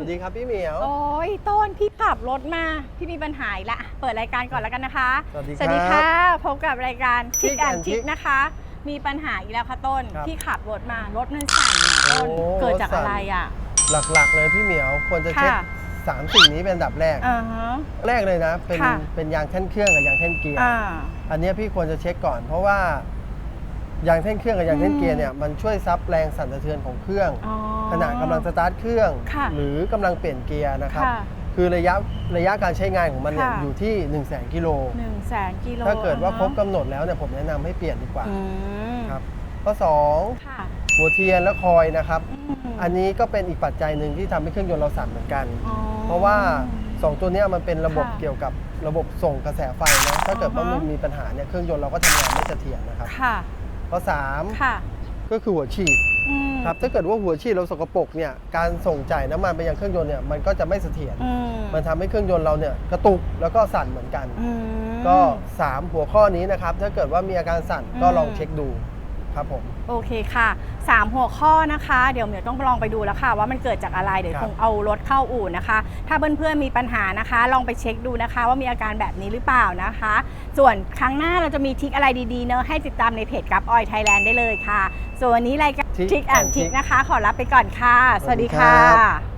วัสดีครับพี่เหมียว โอ้ยต้นพี่ขับรถมา พี่มีปัญหาอีกละ เปิดรายการก่อนแล้วกันนะคะ สวัสดีสวัสดีครัค่ะบพบกับรายการทิก Tick แอน and ทิ Tick กนะคะ มีปัญหาอีกแล้วค่ะต้น ครับพี่ขับรถมา รถมันสั่นอะต้น โอ้เกิดจากรถสั่น อะไรอะ หลักๆ เลยพี่เหมียวควรจะเช็คค่ะ สามสิ่งนี้เป็นอันดับแรก อ่าฮะ แรกเลยนะ เป็นค่ะ เป็นยางแท่นเครื่องกับยางแท่นเกียร์ อ่า อันเนี้ยพี่ควรจะเช็คก่อน เพราะว่า ยางแท่นเครื่องกับยางแท่นเกียร์เนี่ยมันช่วยซับแรงสั่นสะเทือนของเครื่อง อ๋อ ขณะกำลังสตาร์ทเครื่อง ค่ะหรือกำลังเปลี่ยนเกียร์นะครับ ค่ะคือระยะระยะการใช้งานของมันเนี่ยค่ะ อยู่ที่ 1 0 0 0 0แสนกิโล หนึ่งแสนกิโลถ้าเกิดว่าอ่ฮะครบกำหนดแล้วเนี่ยผมแนะนำให้เปลี่ยนดีกว่า อืมครับ ข้อสองค่ะหัวเทียนและคอยนะครับ มอันนี้ก็เป็นอีกปัจจัยหนึ่งที่ทำให้เครื่องยนต์เราสั่นเหมือนกัน อ๋อ เพราะว่า 2 ตัวเนี้ยมันเป็นระบบค่ะเกี่ยวกับระบบส่งกระแสไฟนะถ้าเกิดว่าอ่าฮะมันมีปัญหาเนี่ยเครื่องยนต์เราก็ทำงานไม่เสถียรนะครับ ค่ะ ข้อค่ะ3ก็คือหัวฉีดอืมครับถ้าเกิดว่าหัวฉีดเราสกปรกเนี่ยการส่งจ่ายน้ำมันไปยังเครื่องยนต์เนี่ยมันก็จะไม่เสถียรอืมมันทำให้เครื่องยนต์เราเนี่ยกระตุกแล้วก็สั่นเหมือนกัน อืม ก็ 3 หัวข้อนี้นะครับ ถ้าเกิดว่ามีอาการสั่นก็อืมลองเช็คดู ครับผม โอเคค่ะ 3 หัวข้อนะคะ เดี๋ยวเหมียวต้องลองไปดูแล้วค่ะ ว่ามันเกิดจากอะไรเดี๋ยวครับคงเอารถเข้าอู่นะคะ ถ้าเพื่อนๆมีปัญหานะคะ ลองไปเช็คดูนะคะ ว่ามีอาการแบบนี้หรือเปล่านะคะ ส่วนครั้งหน้าเราจะมีทริคอะไรดีๆเนอะให้ติดตามในเพจกับออยไทยแลนด์ได้เลยค่ะ ส่วนวันนี้รายการ Tick ทริคแอน and ทริค Tick นะคะ ขอรับไปก่อนค่ะ สวัสดีสวัสดีครั ค่ะบ